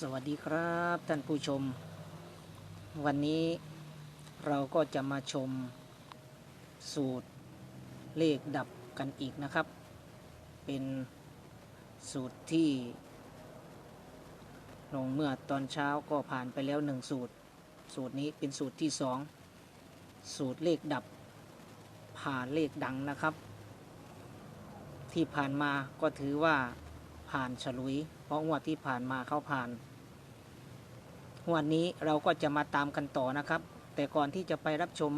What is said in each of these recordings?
สวัสดีครับท่านผู้ชม วันนี้เราก็จะมาชม สูตรเลขดับกันอีกนะครับ เป็นสูตรที่ ลงเมื่อตอนเช้าก็ผ่านไปแล้วหนึ่งสูตร สูตรนี้เป็นสูตรที่สองสูตรเลขดับ ผ่านเลขดังนะครับ ที่ผ่านมาก็ถือว่าผ่านฉลุย เพราะงวดที่ผ่านมาเข้าผ่านงวันนี้เราก็จะมาตามกันต่อนะครับ แต่ก่อนที่จะไปรับชม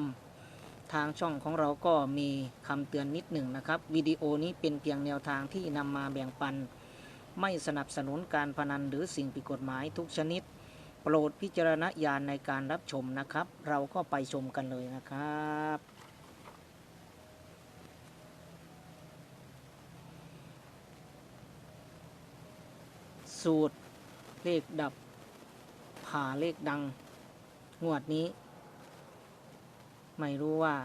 ทางช่องของเราก็มีคำเตือนนิดหนึ่งนะครับวิดีโอนี้เป็นเพียงแนวทางที่นำมาแบ่งปัน ไม่สนับสนุนการพนันหรือสิ่งผิดกฎหมายทุกชนิด โปรดพิจารณญาณในการรับชมนะครับ เราก็ไปชมกันเลยนะครับ สูตร เลขดับ ผ่าเลขดัง งวดนี้ ไม่รู้ว่า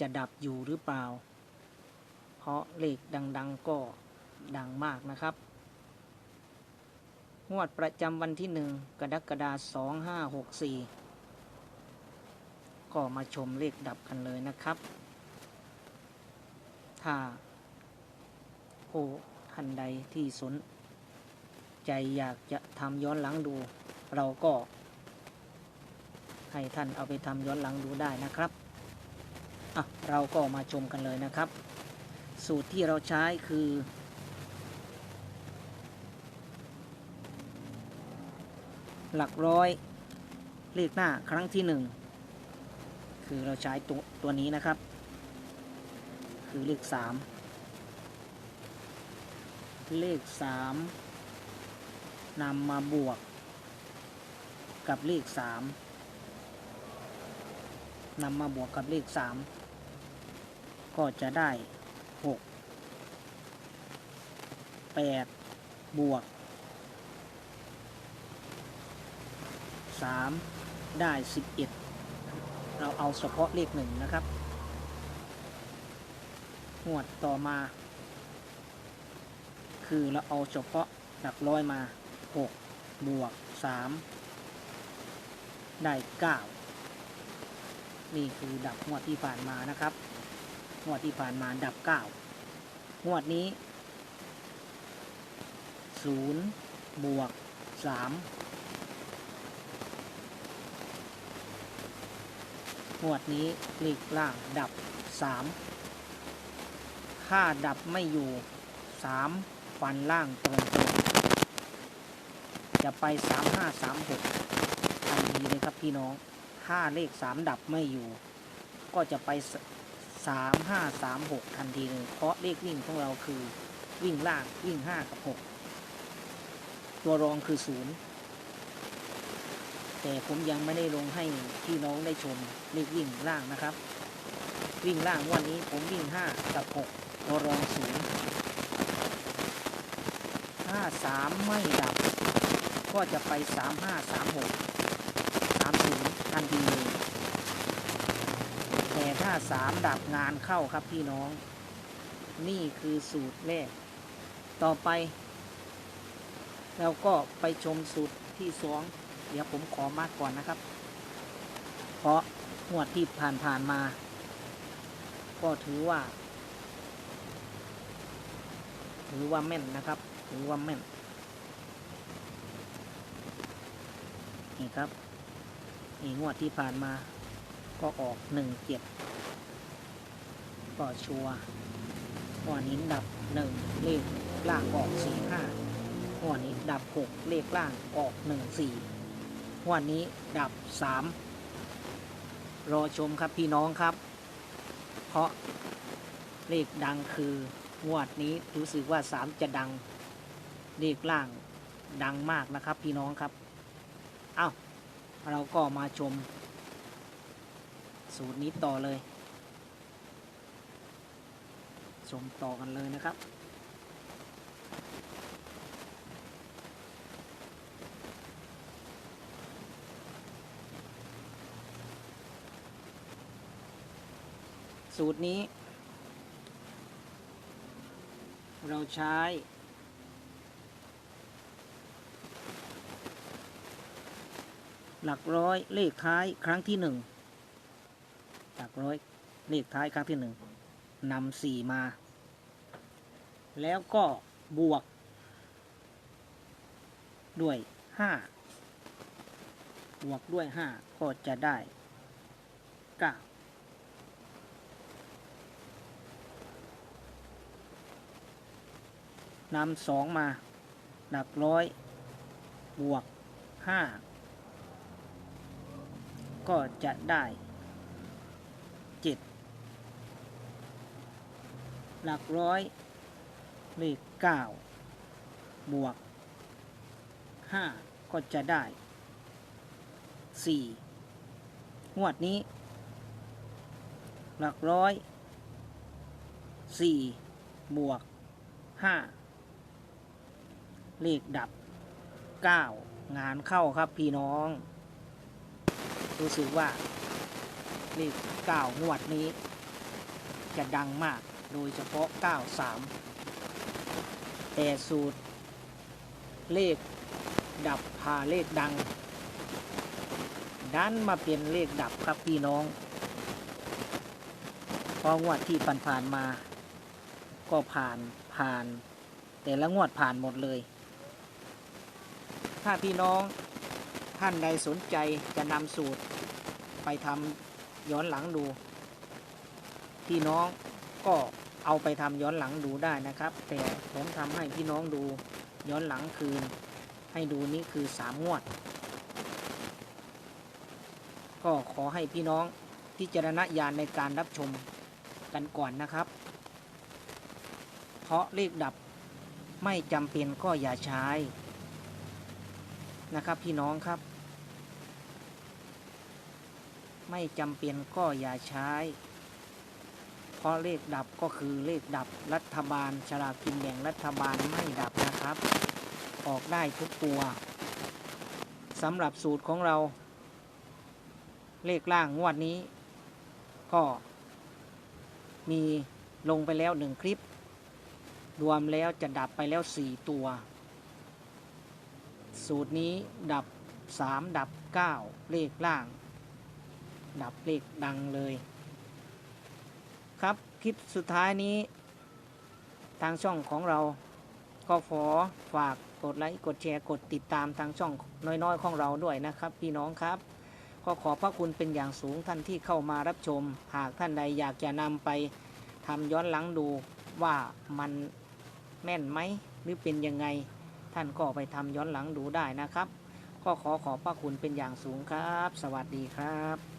จะดับอยู่หรือเปล่า เพราะเลขดัง ๆ ก็ดังมากนะครับ งวดประจำวันที่หนึ่งกรกฎาสองห้าหกสี่ก็มาชมเลขดับกันเลยนะครับ ถ้าผู้ท่านใดที่สน ใจอยากจะทำย้อนหลังดู เราก็ให้ท่านเอาไปทำย้อนหลังดูได้นะครับอะเราก็มาชมกันเลยนะครับ สูตรที่เราใช้คือ หลักร้อยเลขหน้าครั้งที่หนึ่งคือเราใช้ตัวตัวนี้นะครับ คือเลขสามเลขสาม นำมาบวก กับเลขสามนำมาบวกกับเลขสามก็จะได้หกแปดบวกสามได้สิบเอ็ดเราเอาเฉพาะเลขหนึ่งนะครับงวดต่อมา คือเราเอาเฉพาะหลักร้อยมา 6 บวก 3 ได้ 9 นี่คือดับงวดที่ผ่านมานะครับ งวดที่ผ่านมาดับ 9 งวดนี้ 0 บวก 3 งวดนี้เลขล่างดับ3ถ้าดับไม่อยู่ 3 ฟันล่างตรง จะไปสามห้าสามหกทันทีเลยครับพี่น้องถ้าเลขสามดับไม่อยู่ ก็จะไปสามห้าสามหกทันทีเลยเพราะเลขวิ่งของเราคือวิ่งล่างวิ่งห้ากับหกตัวรองคือศูนย์แต่ผมยังไม่ได้ลงให้พี่น้องได้ชมเลขวิ่งล่างนะครับ วิ่งล่างวันนี้ผมวิ่งห้ากับหกตัวรองศูนย์ถ้าสามไม่ดับ ก็จะไปสามห้าสามหกสามศูนย์ทันทีเลยแต่ถ้าสามดับงานเข้าครับพี่น้อง นี่คือสูตรแรก ต่อไปเราก็ไปชมสูตรที่สองเดี๋ยวผมขอมากก่อนนะครับ เพราะงวดที่ผ่านๆมา ก็ถือว่า ถือว่าแม่นนะครับ ถือว่าแม่น นี่ครับนี่งวดที่ผ่านมาก็ออกหนึ่งเจ็ดก็ชัวร์งวนี้ดับหนึ่งเลขล่างออกสี่ห้างวนี้ดับหกเลขล่างออกหนึ่งสี่งวนี้ดับสามรอชมครับพี่น้องครับ เพราะเลขดังคืองวดนี้รู้สึกว่าสามจะดังเลขล่างดังมากนะครับพี่น้องครับ เอา้าเราก็มาชม สูตรนี้ต่อเลย ชมต่อกันเลยนะครับสูตรนี้ เราใช้ หลักร้อยเลขท้ายครั้งที่หนึ่งหลักร้อยเลขท้ายครั้งที่หนึ่งนำสี่มา แล้วก็บวก ด้วยห้าบวกด้วยห้าก็จะได้เก้านำสองมา หลักร้อย บวกห้า ก็จะได้เจ็ดหลักร้อยเลขเก้าบวกห้าก็จะได้สี่งวดนี้ หลักร้อยสี่บวกห้าเลขดับเก้างานเข้าครับพี่น้อง รู้สึกว่าเลขเก้างวดนี้ จะดังมากโดยเฉพาะ 93 แต่สูตร เลขดับพาเลขดัง ดันมาเป็นเลขดับครับพี่น้องพองวดที่ผ่านๆมา ก็ผ่านผ่าน แต่ละงวดผ่านหมดเลย ถ้าพี่น้องท่านใดสนใจจะนำสูตร ไปทำย้อนหลังดู พี่น้องก็เอาไปทำย้อนหลังดูได้นะครับ แต่ผมทำให้พี่น้องดูย้อนหลังคืน ให้ดูนี่คือสามงวด ก็ขอให้พี่น้องพิจารณญาณในการรับชมกันก่อนนะครับ เพราะเลขดับไม่จำเป็นก็อย่าใช้นะครับพี่น้องครับ ไม่จำเป็นก็อย่าใช้ เพราะเลขดับก็คือเลขดับรัฐบาลฉลากกินแบ่งรัฐบาลไม่ดับนะครับ ออกได้ทุกตัวสำหรับสูตรของเรา เลขล่างงวดนี้ ก็มีลงไปแล้วหนึ่งคลิป รวมแล้วจะดับไปแล้วสี่ตัว สูตรนี้ดับสามดับเก้าเลขล่าง ดับเลขดังเลย ครับคลิปสุดท้ายนี้ ทางช่องของเราก็ขอฝากกดไลค์กดแชร์กดติดตามทางช่องน้อยๆของเราด้วยนะครับพี่น้องครับก็ขอพระคุณเป็นอย่างสูงท่านที่เข้ามารับชม หากท่านใดอยากจะนำไปทำย้อนหลังดูว่ามันแม่นไหมหรือเป็นยังไง ท่านก็ไปทำย้อนหลังดูได้นะครับ ก็ขอขอบพระคุณเป็นอย่างสูงครับ สวัสดีครับ